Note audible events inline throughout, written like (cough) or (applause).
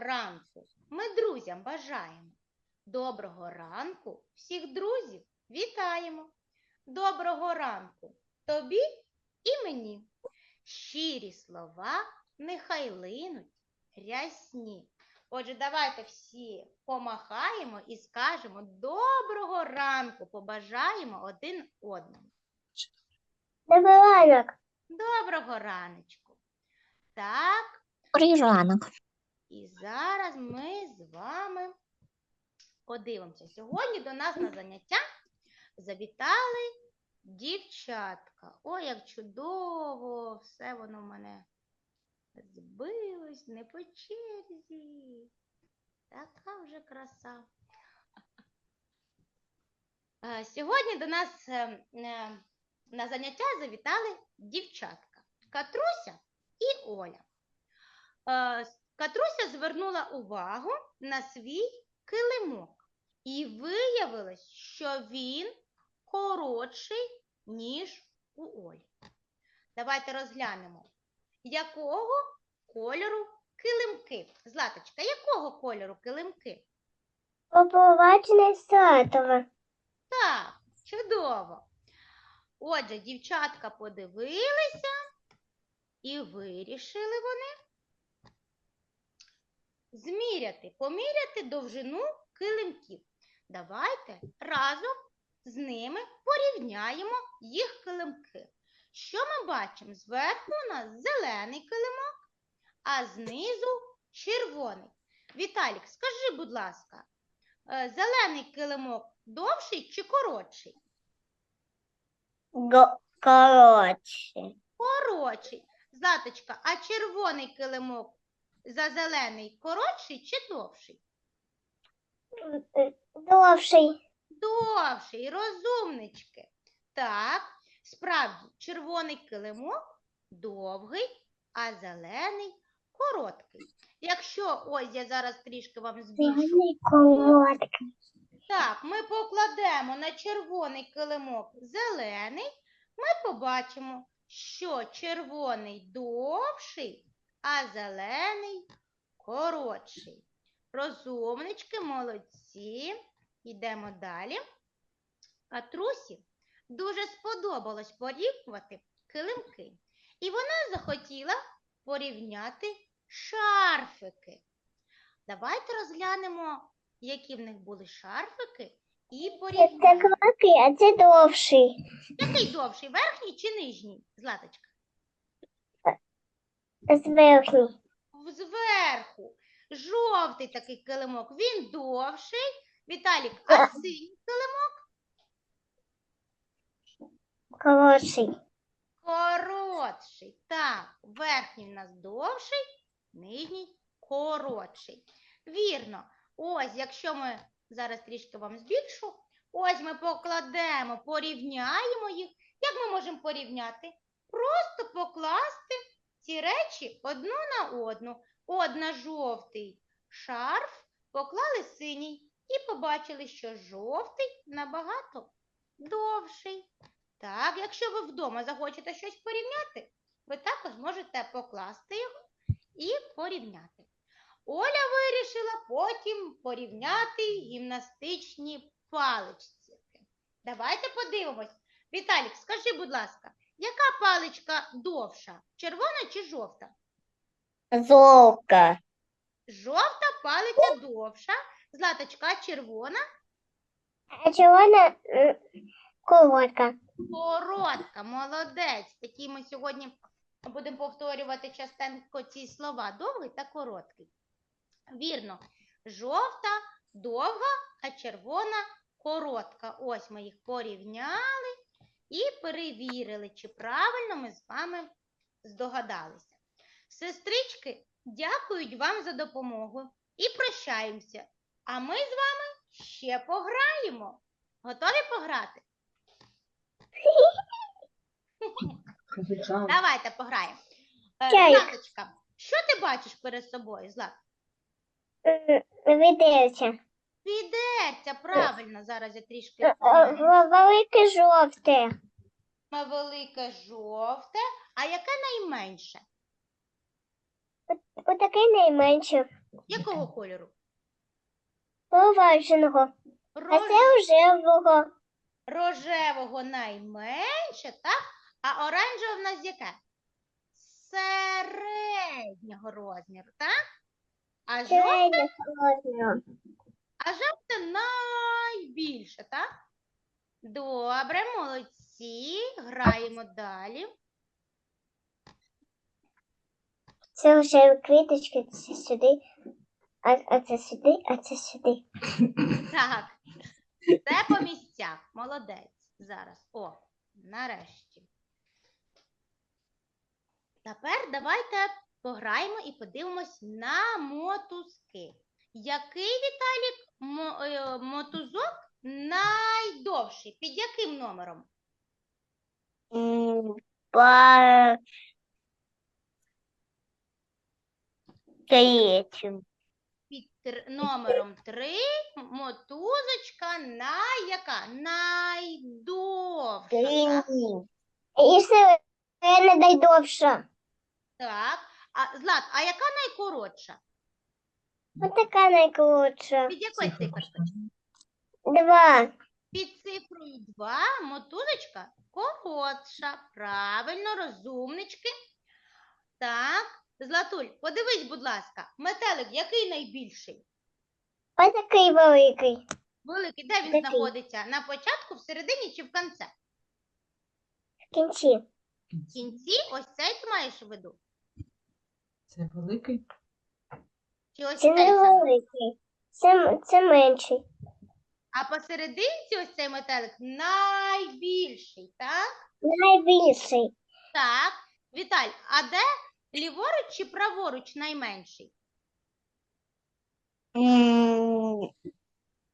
ранку ми друзям бажаємо. Доброго ранку всіх друзів вітаємо. Доброго ранку тобі і мені. Щирі слова нехай линуть рясні. Отже, давайте всі помахаємо і скажемо доброго ранку, побажаємо один одному. Добрий ранок. Доброго раночку. Так, Добрий ранок. І зараз ми з вами подивимося. Сьогодні до нас на заняття завітали дівчатка. Ой, як чудово! Все воно в мене збилось не по черзі. Така вже краса. Е, Сьогодні до нас е, е, на заняття завітали дівчатка Катруся і Оля. Катруся звернула увагу на свій килимок і виявилось, що він коротший, ніж у Олі. Давайте розглянемо, якого кольору килимки. Златочка, якого кольору килимки? Побачене статова. Так, чудово. Отже, дівчатка подивилися і вирішили вони зміряти, поміряти довжину килимків. Давайте разом з ними порівняємо їх килимки. Що ми бачимо? Зверху у нас зелений килимок, а знизу червоний. Віталік, скажи, будь ласка, е, зелений килимок довший чи коротший? Коротше. Коротший. Златочка, а червоний килимок за зелений коротший чи довший? Довший. Довший, розумнички. Так, справді, червоний килимок довгий, а зелений короткий. Якщо ось я зараз трішки вам збільшу. Короткий. Так, ми покладемо на червоний килимок зелений, ми побачимо, що червоний довший, а зелений коротший. Розумнички, молодці. Йдемо далі. Катрусі дуже сподобалось порівнювати килимки. І вона захотіла порівняти шарфики. Давайте розглянемо, які в них були шарфики, і Це порівняємо. короткий, а це довший. Який довший, верхній чи нижній, Златочка? Зверхній. В- Зверху. Жовтий такий килимок, він довший. Віталік, а синій килимок Коротший. коротший. Так, верхній у нас довший, нижній коротший. Вірно. Ось, якщо ми зараз трішки вам збільшу, ось ми покладемо, порівняємо їх. Як ми можемо порівняти? Просто покласти ці речі одну на одну. От на жовтий шарф поклали синій і побачили, що жовтий набагато довший. Так, якщо ви вдома захочете щось порівняти, ви також можете покласти його і порівняти. Оля вирішила потім порівняти гімнастичні палички. Давайте подивимось. Віталік, скажи, будь ласка, яка паличка довша? Червона чи жовта? Золка. Жовта палиця довша. Златочка, червона А червона коротка. коротка, молодець. Такі ми сьогодні будемо повторювати частенько ці слова. Довгий та короткий. Вірно, жовта, довга, а червона коротка. Ось ми їх порівняли і перевірили, чи правильно ми з вами здогадалися. Сестрички дякують вам за допомогу і прощаємося. А ми з вами ще пограємо. Готові пограти? Давайте пограємо. Е, Златочка, що ти бачиш перед собою, Злат? М, Відерця, правильно, зараз я трішки. Е, е, Велике жовте. Велике жовте, а яке найменше? Отаке найменше. Якого кольору? Поважного. А це рожевого. Рожевого найменше, так? А оранжевого в нас яке? Середнього розміру, так? А розміру. А жовте найбільше, так? Добре, молодці. Граємо далі. Це рожеві квіточки, це сюди, а, а це сюди, а це сюди. Так. Це по місцях. Молодець. Зараз. О, нарешті. Тепер давайте пограємо і подивимось на мотузки. Який Віталік е, мотузок найдовший? Під яким номером? По третьому. Під тр- номером 3 мотузочка на яка? Найдовша. сирена найдовша. Так. А Злат, а яка найкоротша? Ось така найкоротша. Під якою циферкою? Два. Під цифрою 2 мотузочка коротша. Правильно, розумнички. Так, Златуль, подивись, будь ласка, метелик який найбільший? Ось такий великий. Великий, де він Такий. знаходиться? На початку, всередині чи в кінці? В кінці. В кінці ось цей ти маєш в виду? Це великий. Чи ось Це цей? не великий. Це, це менший. А посерединці ось цей метелик найбільший, так? Найбільший. Так. Віталь, а де ліворуч чи праворуч найменший?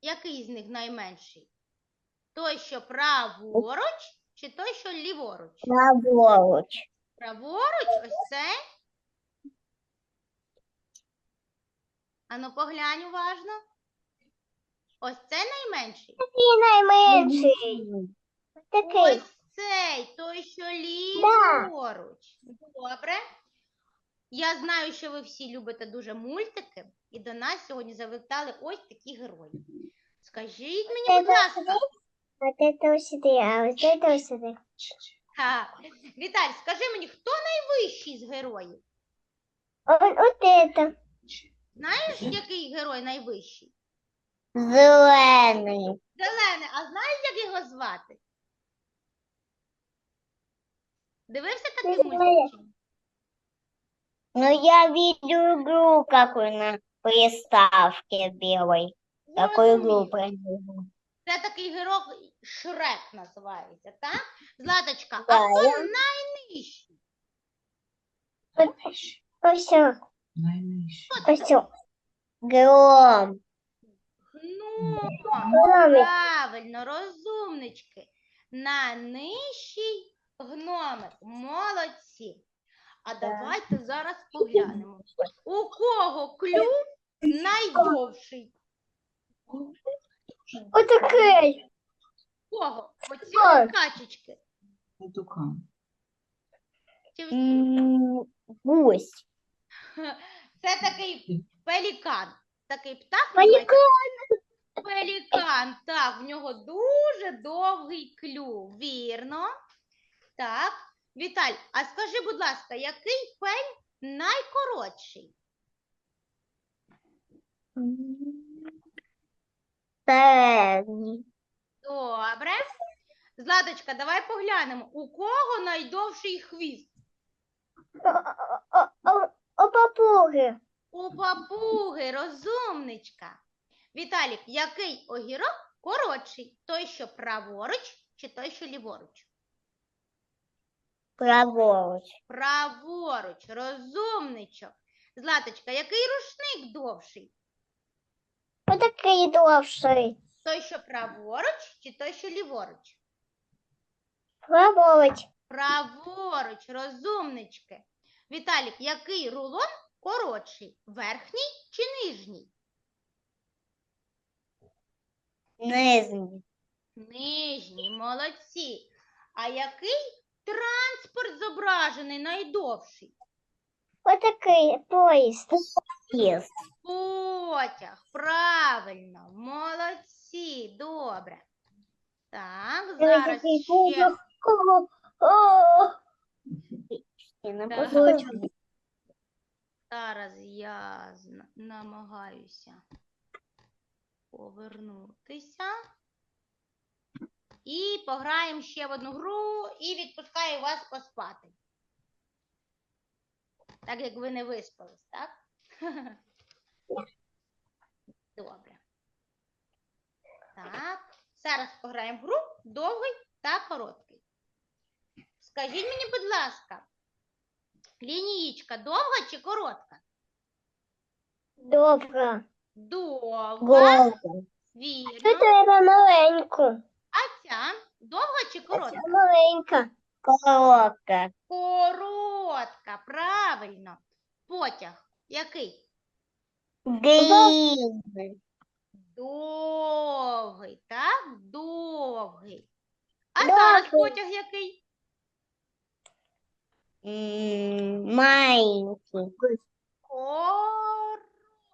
Який з них найменший? Той, що праворуч, чи той, що ліворуч? Праворуч. Праворуч, ось цей. Ану, поглянь уважно. Ось це найменший. І найменший. Такий. Ось цей, той, що ліворуч. Добре. Я знаю, що ви всі любите дуже мультики, і до нас сьогодні завітали ось такі герої. Скажіть мені, будь ласка, ось Віталь, скажи мені, хто найвищий з героїв? Ось це. Знаєш, який герой найвищий? Зелений. Зелений, а знаєш, як його звати? Дивився такий мультик? Ну, я видел игру, как на приставке белой. Такую игру. Це такий герой Шрек називається, так? Златочка, а Да, хто я- найнижчий? Ось, Найнижчий. ось. о. Гром. Ну, Гномик. правильно, розумнички. На нижчий гномик. Молодці. А давайте зараз поглянемо. У кого клюв найдовший? Отакий. У кого? Оці качечки. Тукан. Чи в- М, Гусь. (laughs) Це такий пелікан. Такий птах. Пелікан. Пелікан. Так, в нього дуже довгий клюв. Вірно. Так. Віталь, а скажи, будь ласка, який пень найкоротший? Середній. Добре. Златочка, давай поглянемо, у кого найдовший хвіст? О папуги. У папуги, розумничка. Віталік, який огірок коротший? Той, що праворуч, чи той, що ліворуч? Праворуч. Праворуч, розумничок. Златочка, який рушник довший? Отакий довший. Той, що праворуч, чи той, що ліворуч? Праворуч. Праворуч, розумнички. Віталік, який рулон коротший? Верхній чи нижній? Нижній. Нижній, молодці. А який транспорт зображений найдовший? Отакий поїзд. Поїзд. Потяг. Правильно. Молодці. Добре. Так, зараз ще. О, о. Не Так. хочу. Зараз я зна- намагаюся повернутися. І пограємо ще в одну гру і відпускаю вас поспати. Так як ви не виспались, так? (laughs) Добре. Так. Зараз пограємо в гру довгий та короткий. Скажіть мені, будь ласка, лінієчка довга чи коротка? Довга. Голка. Вірно. Це треба маленьку. А ця довга чи Це коротка? маленька. Коротка. Коротка, правильно. Потяг. Який? Длинний. Довгий, так? Довгий. А зараз Довгий. потяг який? М, Маленький.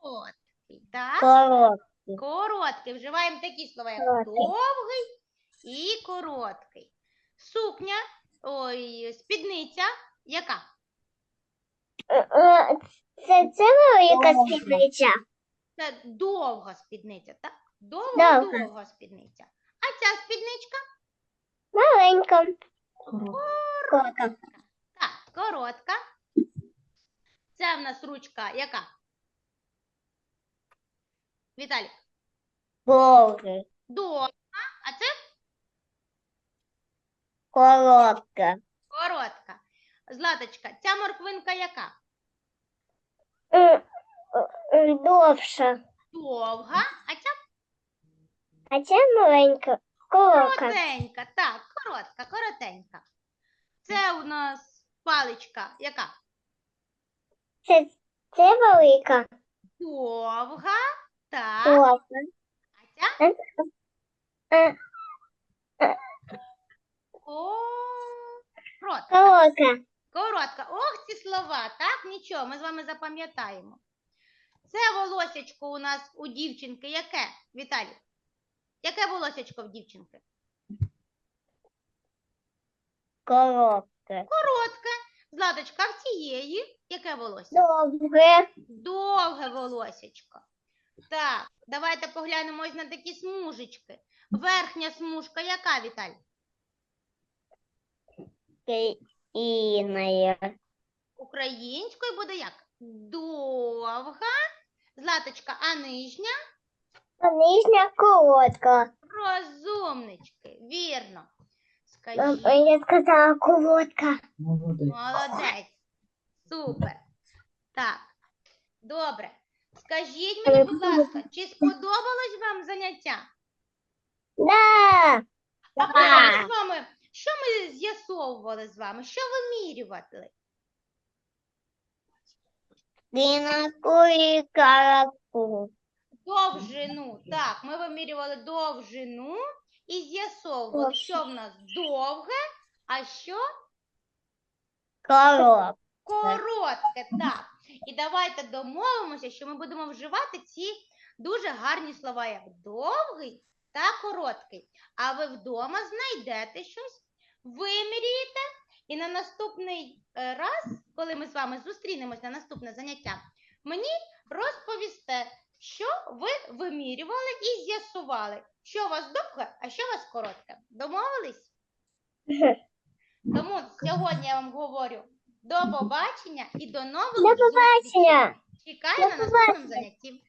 Короткий, так? Короткий. Короткий. Вживаємо такі слова, як Короткий. довгий і короткий. Сукня, ой, спідниця, яка? Е, е, Це, це велика спідниця. Це довга спідниця, так? Довга. Довга-довга спідниця. А ця спідничка? Маленька. Коротка. Так, коротка. Це в нас ручка яка? Віталік. Довгий. Довга. А це Коротка. коротка. Златочка, ця морквинка яка? М, м, Довша. Довга, а ця А це маленька. Коротка. коротенька. Так, коротка, коротенька. Це у нас паличка яка? Це, це велика. Довга. Так. Коротка. А ця Е, коротка. Коротка. Коротка. Ох, ці слова, так? Нічого, ми з вами запам'ятаємо. Це волосячко у нас у дівчинки яке, Віталій? Яке волосячко в дівчинки? Коротка. Коротке. Златочка, в цієї яке волосся? Довге. Довге волосячко. Так, давайте поглянемо на такі смужечки. Верхня смужка яка, Віталій? Іная. Українською буде як? Довга. Златочка, а нижня? А нижня коротка. Розумнички, вірно. Скажіть, Я сказала коротка. Молодець. Супер. Так, добре. Скажіть мені, будь ласка, чи сподобалось вам заняття? Да. А ми з вами, що ми з'ясовували з вами? Що вимірювали? Динаку і караку. Довжину. Так, ми вимірювали довжину і з'ясовували, що в нас довге, а що Коротка. Коротке, так. І давайте домовимося, що ми будемо вживати ці дуже гарні слова, як довгий та короткий. А ви вдома знайдете щось, вимірюєте, і на наступний е, раз, коли ми з вами зустрінемось на наступне заняття, мені розповісте, що ви вимірювали і з'ясували, що у вас довге, а що у вас коротке. Домовились? Тому сьогодні я вам говорю до побачення і до нових До побачення. Чекаю на наступному занятті.